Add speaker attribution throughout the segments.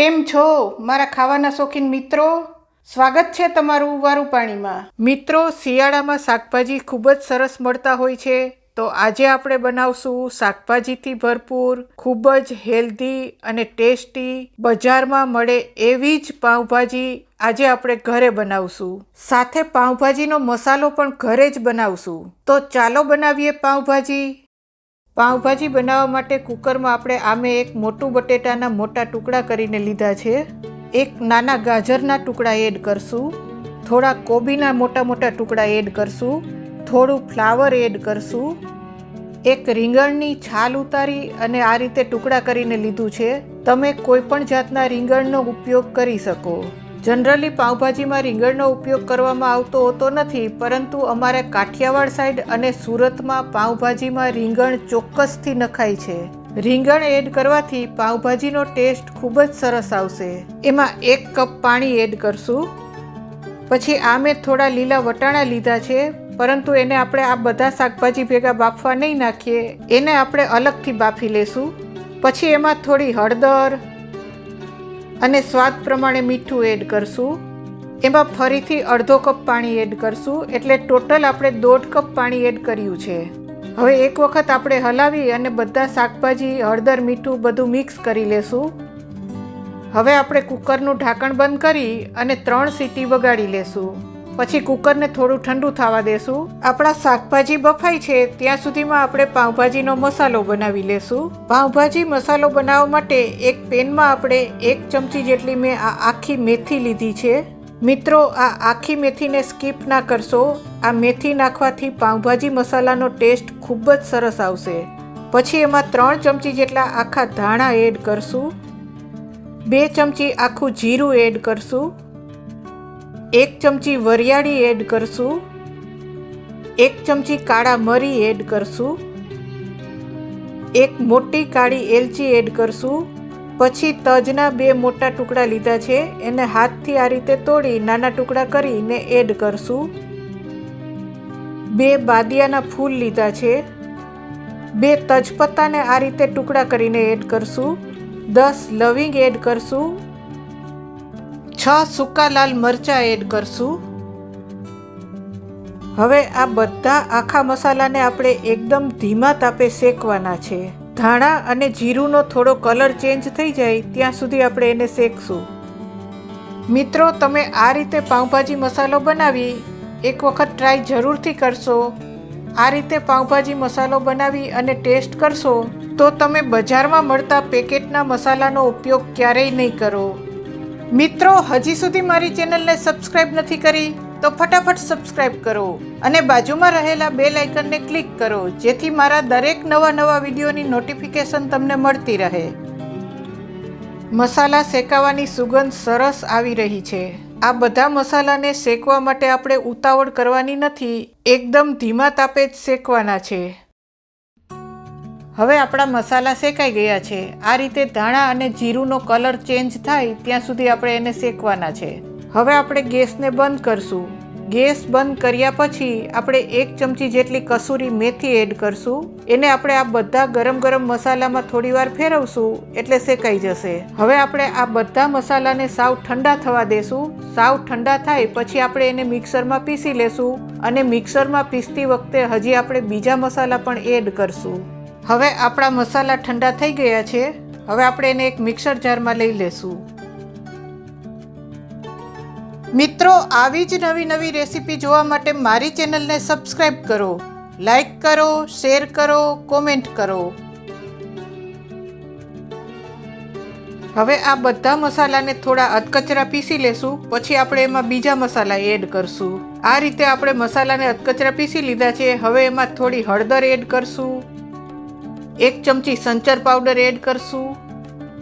Speaker 1: કેમ છો, મારા ખાવાના શોખીન મિત્રો? સ્વાગત છે તમારું વારું પાણીમાં. મિત્રો, શિયાળામાં શાકભાજી ખૂબ જ સરસ મળતા હોય છે, તો આજે આપણે બનાવશું શાકભાજીથી ભરપૂર, ખૂબ જ હેલ્ધી અને ટેસ્ટી, બજારમાં મળે એવી જ પાઉંભાજી આજે આપણે ઘરે બનાવશું. સાથે પાઉંભાજીનો મસાલો પણ ઘરે જ બનાવશું. તો ચાલો બનાવીએ પાઉંભાજી. પાઉંભાજી બનાવવા માટે કુકરમાં આપણે આમે એક મોટું બટેટાના મોટા ટુકડા કરીને લીધા છે. એક નાના ગાજરના ટુકડા એડ કરશું. થોડા કોબીના મોટા મોટા ટુકડા એડ કરશું. થોડું ફ્લાવર એડ કરશું. એક રીંગણની છાલ ઉતારી અને આ રીતે ટુકડા કરીને લીધું છે. તમે કોઈ પણ જાતના રીંગણનો ઉપયોગ કરી શકો. જનરલી પાઉંભાજીમાં રીંગણનો ઉપયોગ કરવામાં આવતો હોતો નથી, પરંતુ અમારે કાઠિયાવાડ સાઈડ અને સુરતમાં પાઉંભાજીમાં રીંગણ ચોક્કસથી નખાય છે. રીંગણ એડ કરવાથી પાઉંભાજીનો ટેસ્ટ ખૂબ જ સરસ આવશે. એમાં એક કપ પાણી એડ કરશું. પછી આ મેં થોડા લીલા વટાણા લીધા છે, પરંતુ એને આપણે આ બધા શાકભાજી ભેગા બાફવા નહીં નાખીએ. એને આપણે અલગથી બાફી લેશું. પછી એમાં થોડી હળદર અને સ્વાદ પ્રમાણે મીઠું એડ કરશું. એમાં ફરીથી અડધો કપ પાણી એડ કરશું, એટલે ટોટલ આપણે દોઢ કપ પાણી એડ કર્યું છે. હવે એક વખત આપણે હલાવી અને બધા શાકભાજી, હળદર, મીઠું બધું મિક્સ કરી લેશું. હવે આપણે કુકરનું ઢાંકણ બંધ કરી અને ત્રણ સીટી વગાડી લેશું. પછી કુકરને થોડું ઠંડુ થવા દેશું. આપણા શાકભાજી બફાય છે, ત્યાં સુધીમાં આપણે પાઉંભાજીનો મસાલો બનાવી લેશું. પાઉંભાજી મસાલો બનાવવા માટે એક પેનમાં આપણે એક ચમચી જેટલી મેં આ આખી મેથી લીધી છે. મિત્રો, આ આખી મેથીને સ્કીપ ના કરશો. આ મેથી નાખવાથી પાઉંભાજી મસાલાનો ટેસ્ટ ખૂબ જ સરસ આવશે. પછી એમાં ત્રણ ચમચી જેટલા આખા ધાણા એડ કરશું. બે ચમચી આખું જીરું એડ કરશું. એક ચમચી વરિયાળી એડ કરશું. એક ચમચી કાળા મરી એડ કરશું. એક મોટી કાળી એલચી એડ કરશું. પછી તજના બે મોટા ટુકડા લીધા છે, એને હાથથી આ રીતે તોડી નાના ટુકડા કરીને એડ કરશું. બે બાદિયાના ફૂલ લીધા છે. બે તજપત્તાને આ રીતે ટુકડા કરીને એડ કરશું. દસ લવિંગ એડ કરશું. છ સૂકા લાલ મરચાં એડ કરશું. હવે આ બધા આખા મસાલાને આપણે એકદમ ધીમા તાપે શેકવાના છે. ધાણા અને જીરુંનો થોડો કલર ચેન્જ થઈ જાય ત્યાં સુધી આપણે એને શેકશું. મિત્રો, તમે આ રીતે પાઉંભાજી મસાલો બનાવી એક વખત ટ્રાય જરૂરથી કરશો. આ રીતે પાઉંભાજી મસાલો બનાવી અને ટેસ્ટ કરશો તો તમે બજારમાં મળતા પેકેટના મસાલાનો ઉપયોગ ક્યારેય નહીં કરો. મિત્રો, હજી સુધી મારી ચેનલને સબસ્ક્રાઇબ નથી કરી, તો ફટાફટ સબસ્ક્રાઇબ કરો અને બાજુમાં રહેલા બેલ આઇકનને ક્લિક કરો, જેથી મારા દરેક નવા નવા વિડીયોની નોટિફિકેશન તમને મળતી રહે. મસાલા શેકાવાની સુગંધ સરસ આવી રહી છે. આ બધા મસાલાને શેકવા માટે આપણે ઉતાવળ કરવાની નથી, એકદમ ધીમા તાપે જ શેકવાના છે. હવે આપણા મસાલા શેકાઈ ગયા છે. આ રીતે ધાણા અને જીરુંનો કલર ચેન્જ થાય ત્યાં સુધી આપણે એને શેકવાના છે. હવે આપણે ગેસને બંધ કરશું. ગેસ બંધ કર્યા પછી આપણે એક ચમચી જેટલી કસૂરી મેથી એડ કરશું. એને આપણે આ બધા ગરમ ગરમ મસાલામાં થોડીવાર ફેરવશું એટલે શેકાઈ જશે. હવે આપણે આ બધા મસાલાને સાવ ઠંડા થવા દેશું. સાવ ઠંડા થાય પછી આપણે એને મિક્સરમાં પીસી લેશું અને મિક્સરમાં પીસતી વખતે હજી આપણે બીજા મસાલા પણ એડ કરશું. હવે આપણા મસાલા ઠંડા થઈ ગયા છે. હવે આપણે એને એક મિક્સર જારમાં લઈ લેશું. મિત્રો, આવી જ નવી નવી રેસીપી જોવા માટે મારી ચેનલને સબસ્ક્રાઈબ કરો લાઈક કરો, શેર કરો, કોમેન્ટ કરો. હવે આ બધા મસાલાને થોડા અધકચરા પીસી લેશું, પછી આપણે એમાં બીજા મસાલા એડ કરશું. આ રીતે આપણે મસાલાને અધકચરા પીસી લીધા છે, હવે એમાં થોડી હળદર એડ કરશું. એક ચમચી સંચર પાવડર એડ કરશું,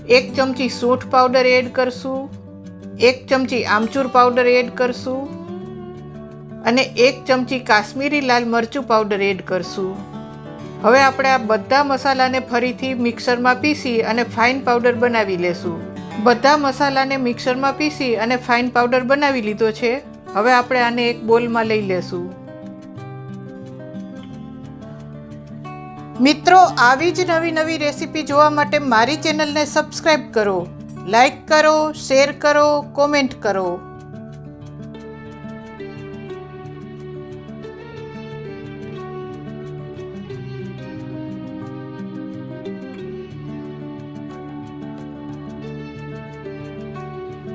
Speaker 1: એક ચમચી સૂંઠ પાવડર એડ કરશું, એક ચમચી આમચૂર પાવડર એડ કરશું અને એક ચમચી કાશ્મીરી લાલ મરચું પાવડર એડ કરશું. હવે આપણે આ બધા મસાલાને ફરીથી મિક્સરમાં પીસી અને ફાઇન પાવડર બનાવી લેશું. બધા મસાલાને મિક્સરમાં પીસી અને ફાઇન પાવડર બનાવી લીધો છે. હવે આપણે આને એક બોલમાં લઈ લેશું. મિત્રો, આવી જ નવી નવી રેસીપી જોવા માટે મારી ચેનલને સબસ્ક્રાઈબ કરો લાઈક કરો, શેર કરો, કોમેન્ટ કરો.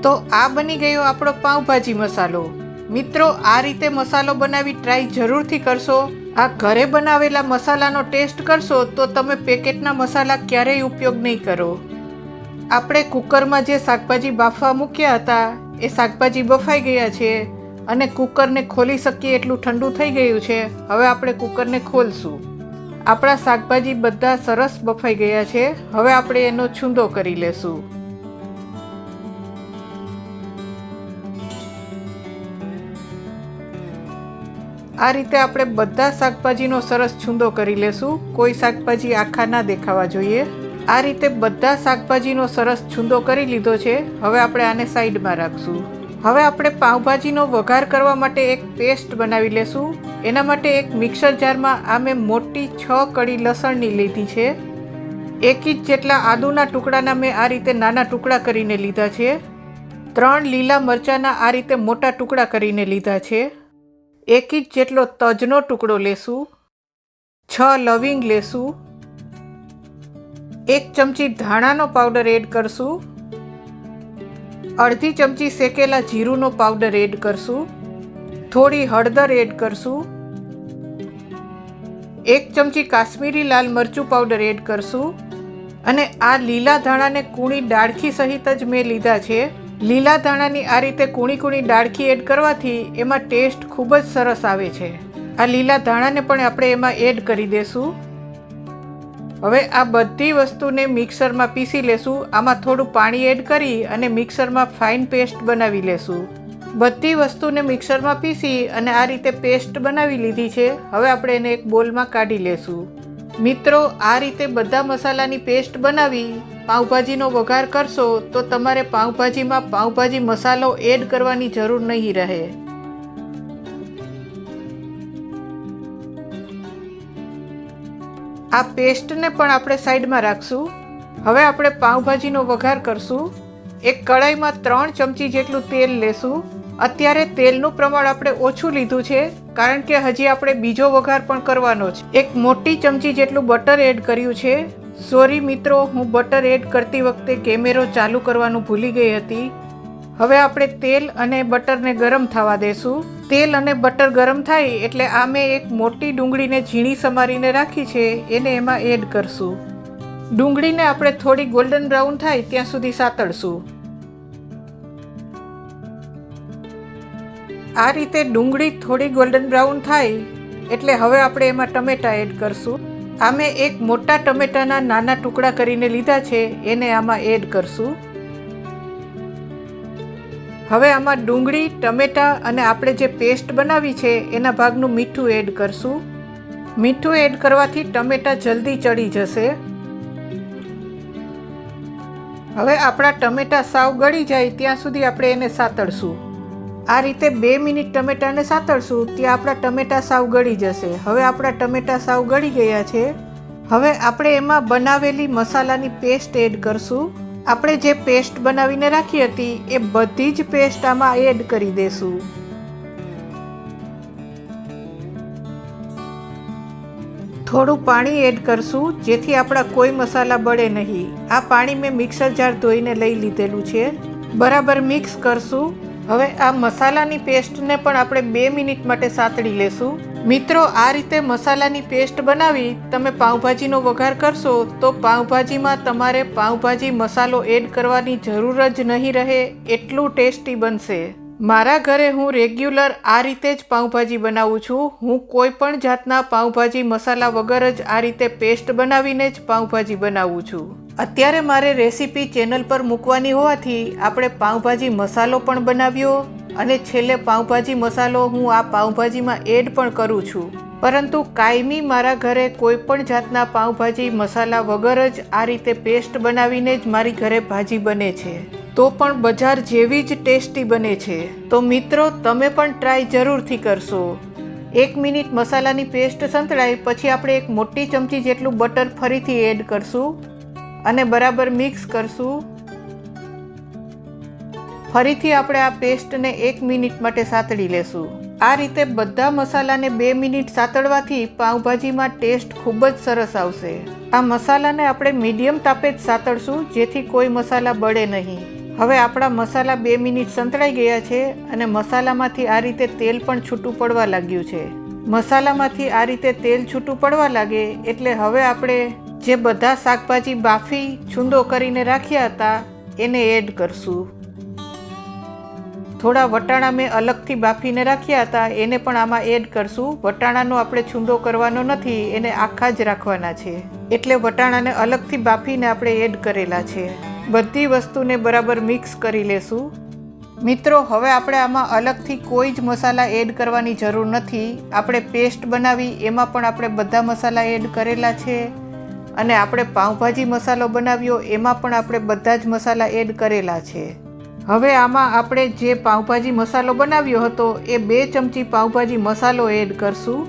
Speaker 1: તો આ બની ગયો આપણો પાઉંભાજી મસાલો. મિત્રો, આ રીતે મસાલો બનાવી ટ્રાય જરૂરથી કરશો. આ ઘરે બનાવેલા મસાલાનો ટેસ્ટ કરશો તો તમે પેકેટના મસાલા ક્યારેય ઉપયોગ નહીં કરો. આપણે કુકરમાં જે શાકભાજી બાફવા મૂક્યા હતા, એ શાકભાજી બફાઈ ગયા છે અને કુકરને ખોલી શકીએ એટલું ઠંડુ થઈ ગયું છે. હવે આપણે કુકરને ખોલશું. આપણા શાકભાજી બધા સરસ બફાઈ ગયા છે. હવે આપણે એનો છૂંદો કરી લેશું. આ રીતે આપણે બધા શાકભાજીનો સરસ છૂંદો કરી લેશું. કોઈ શાકભાજી આખા ના દેખાવા જોઈએ. આ રીતે બધા શાકભાજીનો સરસ છૂંદો કરી લીધો છે. હવે આપણે આને સાઈડમાં રાખશું. હવે આપણે પાઉંભાજીનો વઘાર કરવા માટે એક પેસ્ટ બનાવી લેશું. એના માટે એક મિક્સર જારમાં આ મેં મોટી છ કડી લસણની લીધી છે. એક ઇંચ જેટલા આદુના ટુકડાના મેં આ રીતે નાના ટુકડા કરીને લીધા છે. ત્રણ લીલા મરચાંના આ રીતે મોટા ટુકડા કરીને લીધા છે. એક ઇંચ જેટલો તજનો ટુકડો લેશું, છ લવિંગ લેશું, એક ચમચી ધાણાનો પાવડર એડ કરશું, અડધી ચમચી શેકેલા જીરુંનો પાવડર એડ કરશું, થોડી હળદર એડ કરશું, એક ચમચી કાશ્મીરી લાલ મરચું પાવડર એડ કરશું, અને આ લીલા ધાણાને કૂણી ડાળખી સહિત જ મેં લીધા છે. લીલા ધાણાની આ રીતે કૂણી કૂણી ડાળખી એડ કરવાથી એમાં ટેસ્ટ ખૂબ જ સરસ આવે છે. આ લીલા ધાણાને પણ આપણે એમાં એડ કરી દેશું. હવે આ બધી વસ્તુને મિક્સરમાં પીસી લેશું. આમાં થોડું પાણી એડ કરી અને મિક્સરમાં ફાઇન પેસ્ટ બનાવી લેશું. બધી વસ્તુને મિક્સરમાં પીસી અને આ રીતે પેસ્ટ બનાવી લીધી છે. હવે આપણે એને એક બોલમાં કાઢી લેશું. મિત્રો, આ રીતે બધા મસાલાની પેસ્ટ બનાવી, પાઉંભાજીનો વઘાર કરશો, તો તમારે પાઉંભાજીમાં પાઉંભાજી મસાલો એડ કરવાની જરૂર નહીં રહે. આ પેસ્ટને પણ આપણે સાઈડમાં રાખશું. હવે આપણે પાઉંભાજીનો વઘાર કરશું. એક કડાઈમાં ત્રણ ચમચી જેટલું તેલ લેશું. અત્યારે તેલનું પ્રમાણ આપણે ઓછું લીધું છે. કારણ કે હજી આપણે બીજો વઘાર પણ કરવાનો છે. એક મોટી ચમચી જેટલું બટર એડ કર્યું છે. સોરી મિત્રો, હું બટર એડ કરતી વખતે કેમેરો ચાલુ કરવાનું ભૂલી ગઈ હતી. હવે આપણે તેલ અને બટરને ગરમ થવા દેશું. તેલ અને બટર ગરમ થાય એટલે આ મેં એક મોટી ડુંગળીને ઝીણી સમારીને રાખી છે. એને એમાં એડ કરશું. ડુંગળીને આપણે થોડી ગોલ્ડન બ્રાઉન થાય ત્યાં સુધી સાતળશું. આ રીતે ડુંગળી થોડી ગોલ્ડન બ્રાઉન થાય, એટલે હવે આપણે એમાં ટમેટા એડ કરશું. આ મેં એક મોટા ટમેટાના નાના ટુકડા કરીને લીધા છે, એને આમાં એડ કરશું. હવે આમાં ડુંગળી, ટમેટા અને આપણે જે પેસ્ટ બનાવી છે, એના ભાગનું મીઠું એડ કરશું. મીઠું એડ કરવાથી ટમેટા જલ્દી ચડી જશે. હવે આપણા ટમેટા સાવ ગળી જાય, ત્યાં સુધી આપણે એને સાતળશું. આ રીતે બે મિનિટ ટમેટાને સાતળશું, ત્યાં આપણા ટમેટા સાવ ગળી જશે. હવે આપણા ટમેટા સાવ ગળી ગયા છે. હવે આપણે એમાં બનાવેલી મસાલાની પેસ્ટ એડ કરશું. આપણે જે પેસ્ટ બનાવીને રાખી હતી, એ બધી જ પેસ્ટ આમાં એડ કરી દેશું. થોડું પાણી એડ કરશું, જેથી આપણા કોઈ મસાલા બળે નહીં. આ પાણી મેં મિક્સર જાર ધોઈને લઈ લીધેલું છે. બરાબર મિક્સ કરશું. હવે આ મસાલાની પેસ્ટને પણ આપણે બે મિનિટ માટે સાતડી લેશું. મિત્રો, આ રીતે મસાલાની પેસ્ટ બનાવી તમે પાઉંભાજીનો વઘાર કરશો તો પાઉંભાજીમાં તમારે પાઉંભાજી મસાલો એડ કરવાની જરૂર જ નહીં રહે, એટલું ટેસ્ટી બનશે. મારા ઘરે હું રેગ્યુલર આ રીતે જ પાઉંભાજી બનાવું છું. હું કોઈ પણ જાતના પાઉંભાજી મસાલા વગર જ આ રીતે પેસ્ટ બનાવીને જ પાઉંભાજી બનાવું છું. અત્યારે મારે રેસીપી ચેનલ પર મૂકવાની હોવાથી આપણે પાઉંભાજી મસાલો પણ બનાવ્યો અને છેલ્લે પાઉંભાજી મસાલો હું આ પાઉંભાજીમાં એડ પણ કરું છું. પરંતુ કાયમી મારા ઘરે કોઈ પણ જાતના પાઉંભાજી મસાલા વગર જ આ રીતે પેસ્ટ બનાવીને જ મારી ઘરે ભાજી બને છે. તો પણ બજાર જેવી જ ટેસ્ટી બને છે. તો મિત્રો, તમે પણ ટ્રાય જરૂરથી કરશો. એક મિનિટ મસાલાની પેસ્ટ સંતળાય, પછી આપણે એક મોટી ચમચી જેટલું બટર ફરીથી એડ કરશું. અને બરાબર મિક્સ કરશું. ફરીથી આપણે આ પેસ્ટને એક મિનિટ માટે સાતળી લેશું. આ રીતે બધા મસાલાને બે મિનિટ સાતળવાથી પાઉંભાજીમાં ટેસ્ટ ખૂબ જ સરસ આવશે. આ મસાલાને આપણે મીડિયમ તાપે જ સાતળશું જેથી કોઈ મસાલા બળે નહીં. હવે આપણા મસાલા બે મિનિટ સંતળાઈ ગયા છે અને મસાલામાંથી આ રીતે તેલ પણ છૂટું પડવા લાગ્યું છે. મસાલામાંથી આ રીતે તેલ છૂટું પડવા લાગે એટલે હવે આપણે જે બધા શાકભાજી બાફી છૂંદો કરીને રાખ્યા હતા, એને એડ કરશું. થોડા વટાણા મેં અલગથી બાફીને રાખ્યા હતા, એને પણ આમાં એડ કરશું. વટાણાનો આપણે છૂંદો કરવાનો નથી, એને આખા જ રાખવાના છે. એટલે વટાણાને અલગથી બાફીને આપણે એડ કરેલા છે. બધી વસ્તુને બરાબર મિક્સ કરી લેશું. મિત્રો, હવે આપણે આમાં અલગથી કોઈ જ મસાલા એડ કરવાની જરૂર નથી. આપણે પેસ્ટ બનાવી, એમાં પણ આપણે બધા મસાલા એડ કરેલા છે. અને આપણે પાઉંભાજી મસાલો બનાવ્યો, એમાં પણ આપણે બધા જ મસાલા એડ કરેલા છે. હવે આમાં આપણે જે પાઉંભાજી મસાલો બનાવ્યો હતો, એ બે ચમચી પાઉંભાજી મસાલો એડ કરશું.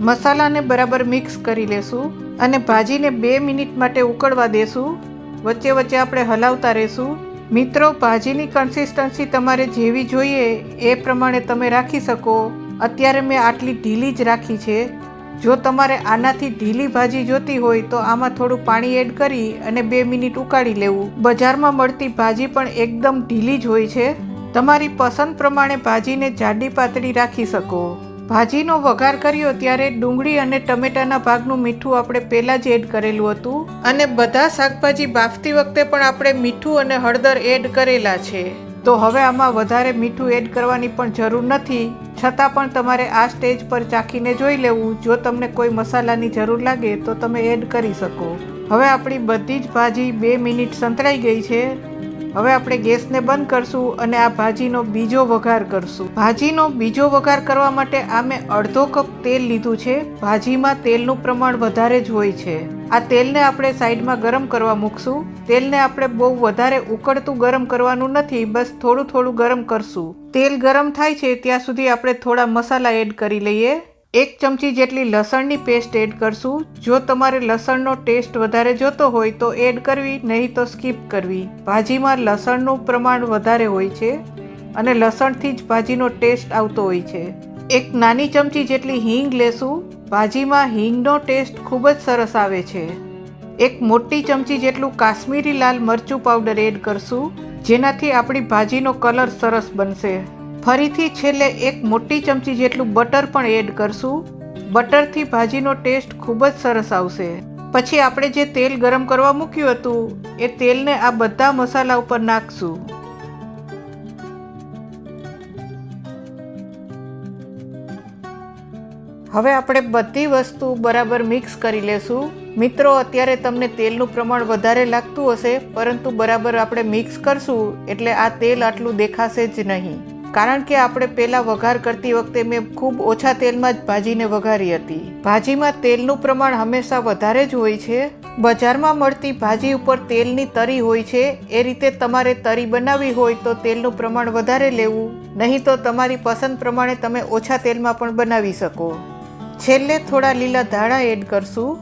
Speaker 1: મસાલાને બરાબર મિક્સ કરી લેશું અને ભાજીને બે મિનિટ માટે ઉકળવા દેશું. વચ્ચે વચ્ચે આપણે હલાવતા રહેશું. મિત્રો, ભાજીની કન્સિસ્ટન્સી તમારે જેવી જોઈએ એ પ્રમાણે તમે રાખી શકો. અત્યારે મેં આટલી ઢીલી જ રાખી છે. જો તમારે આનાથી ઢીલી ભાજી જોતી હોય તો આમાં થોડું પાણી એડ કરી અને બે મિનિટ ઉકાળી લેવું. બજારમાં મળતી ભાજી પણ એકદમ ઢીલી જ હોય છે. તમારી પસંદ પ્રમાણે ભાજીને જાડી પાતળી રાખી શકો. ભાજીનો વઘાર કર્યો ત્યારે ડુંગળી અને ટમેટાના ભાગનું મીઠું આપણે પહેલાં જ એડ કરેલું હતું. અને બધા શાકભાજી બાફતી વખતે પણ આપણે મીઠું અને હળદર એડ કરેલા છે. તો હવે આમાં વધારે મીઠું એડ કરવાની પણ જરૂર નથી. છતાં પણ તમારે આ સ્ટેજ પર ચાખીને જોઈ લેવું. જો તમને કોઈ મસાલાની જરૂર લાગે, તો તમે એડ કરી શકો. હવે આપણી બધી જ ભાજી બે મિનિટ સંતળાઈ ગઈ છે. હવે આપણે ગેસને બંધ કરશું અને આ ભાજીનો બીજો વઘાર કરશું. ભાજીનો બીજો વઘાર કરવા માટે આ મેં અડધો કપ તેલ લીધું છે. ભાજીમાં તેલનું પ્રમાણ વધારે જ હોય છે. આ તેલને આપણે સાઈડમાં ગરમ કરવા મૂકશું. તેલને આપણે બહુ વધારે ઉકળતું ગરમ કરવાનું નથી, બસ થોડું થોડું ગરમ કરશું. તેલ ગરમ થાય છે, ત્યાં સુધી આપણે થોડા મસાલા એડ કરી લઈએ. એક ચમચી જેટલી લસણની પેસ્ટ એડ કરશું. જો તમારે લસણનો ટેસ્ટ વધારે જોતો હોય તો એડ કરવી, નહીં તો સ્કીપ કરવી. ભાજીમાં લસણનું પ્રમાણ વધારે હોય છે અને લસણથી જ ભાજીનો ટેસ્ટ આવતો હોય છે. એક નાની ચમચી જેટલી હિંગ લેશું. ભાજીમાં હિંગનો ટેસ્ટ ખૂબ જ સરસ આવે છે. એક મોટી ચમચી જેટલું કાશ્મીરી લાલ મરચું પાવડર એડ કરશું, જેનાથી આપણી ભાજીનો કલર સરસ બનશે. ફરીથી છેલ્લે એક મોટી ચમચી જેટલું બટર પણ એડ કરશું. બટરથી ભાજીનો ટેસ્ટ ખૂબ જ સરસ આવશે. પછી આપણે જે તેલ ગરમ કરવા મૂક્યું હતું, એ તેલને આ બધા મસાલા ઉપર નાખશું. હવે આપણે બધી વસ્તુ બરાબર મિક્સ કરી લેશું. મિત્રો, અત્યારે તમને તેલનું પ્રમાણ વધારે લાગતું હશે, પરંતુ બરાબર આપણે મિક્સ કરશું, એટલે આ તેલ આટલું દેખાશે જ નહીં. કારણ કે આપણે પહેલાં વઘાર કરતી વખતે મેં ખૂબ ઓછા તેલમાં જ ભાજીને વઘારી હતી. ભાજીમાં તેલનું પ્રમાણ હંમેશા વધારે જ હોય છે. બજારમાં મળતી ભાજી ઉપર તેલની તરી હોય છે. એ રીતે તમારે તરી બનાવવી હોય તો તેલનું પ્રમાણ વધારે લેવું. નહીં તો તમારી પસંદ પ્રમાણે તમે ઓછા તેલમાં પણ બનાવી શકો. છેલ્લે થોડા લીલા ધાણા એડ કરશું.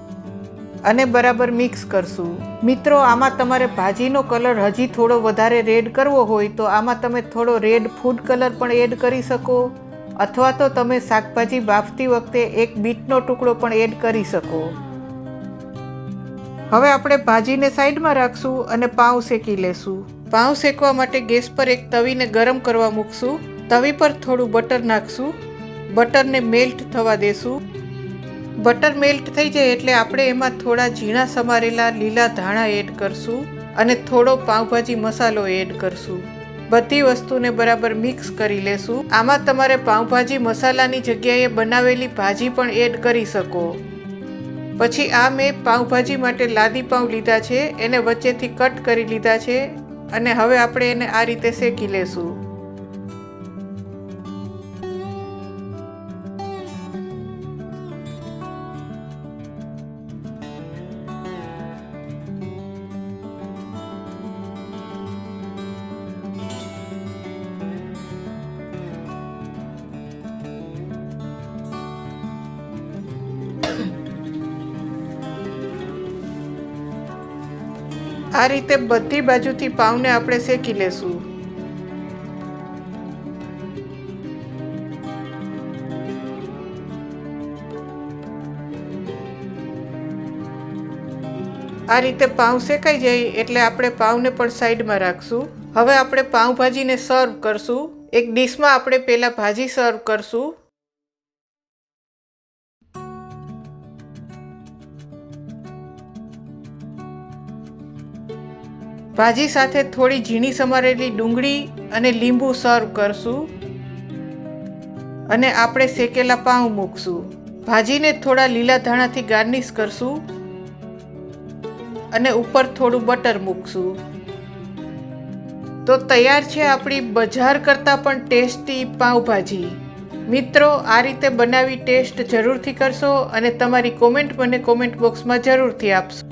Speaker 1: અને બરાબર મિક્સ કરશું. મિત્રો, આમાં તમારે ભાજીનો કલર હજી થોડો વધારે રેડ કરવો હોય તો આમાં તમે થોડો રેડ ફૂડ કલર પણ એડ કરી શકો. અથવા તો તમે શાકભાજી બાફતી વખતે એક બીટનો ટુકડો પણ એડ કરી શકો. હવે આપણે ભાજીને સાઈડમાં રાખશું અને પાઉં શેકી લેશું. પાઉં શેકવા માટે ગેસ પર એક તવીને ગરમ કરવા મૂકશું. તવી પર થોડું બટર નાખશું. બટરને મેલ્ટ થવા દેશું. બટર મેલ્ટ થઈ જાય એટલે આપણે એમાં થોડા ઝીણા સમારેલા લીલા ધાણા એડ કરશું અને થોડો પાઉંભાજી મસાલો એડ કરશું. બધી વસ્તુને બરાબર મિક્સ કરી લેશું. આમાં તમારે પાઉંભાજી મસાલાની જગ્યાએ બનાવેલી ભાજી પણ એડ કરી શકો. પછી આ મેં પાઉંભાજી માટે લાદી પાઉં લીધા છે, એને વચ્ચેથી કટ કરી લીધા છે અને હવે આપણે એને આ રીતે શેકી લેશું. આ રીતે બધી બાજુથી પાઉને આપણે શેકી લેશું. આ રીતે પાઉં શેકાઈ જાય એટલે આપણે પાઉંને પણ સાઈડમાં રાખશું. હવે આપણે પાઉંભાજીને સર્વ કરશું. એક ડીશમાં આપણે પહેલાં ભાજી સર્વ કરશું. ભાજી સાથે થોડી ઝીણી સમારેલી ડુંગળી અને લીંબુ સર્વ કરશું. અને આપણે શેકેલા પાઉં મૂકશું. ભાજીને થોડા લીલા ધાણાથી ગાર્નિશ કરશું. અને ઉપર થોડું બટર મૂકશું. તો તૈયાર છે આપણી બજાર કરતાં પણ ટેસ્ટી પાઉંભાજી. મિત્રો, આ રીતે બનાવી ટેસ્ટ જરૂરથી કરશો અને તમારી કોમેન્ટ મને કોમેન્ટ બોક્સમાં જરૂરથી આપશો.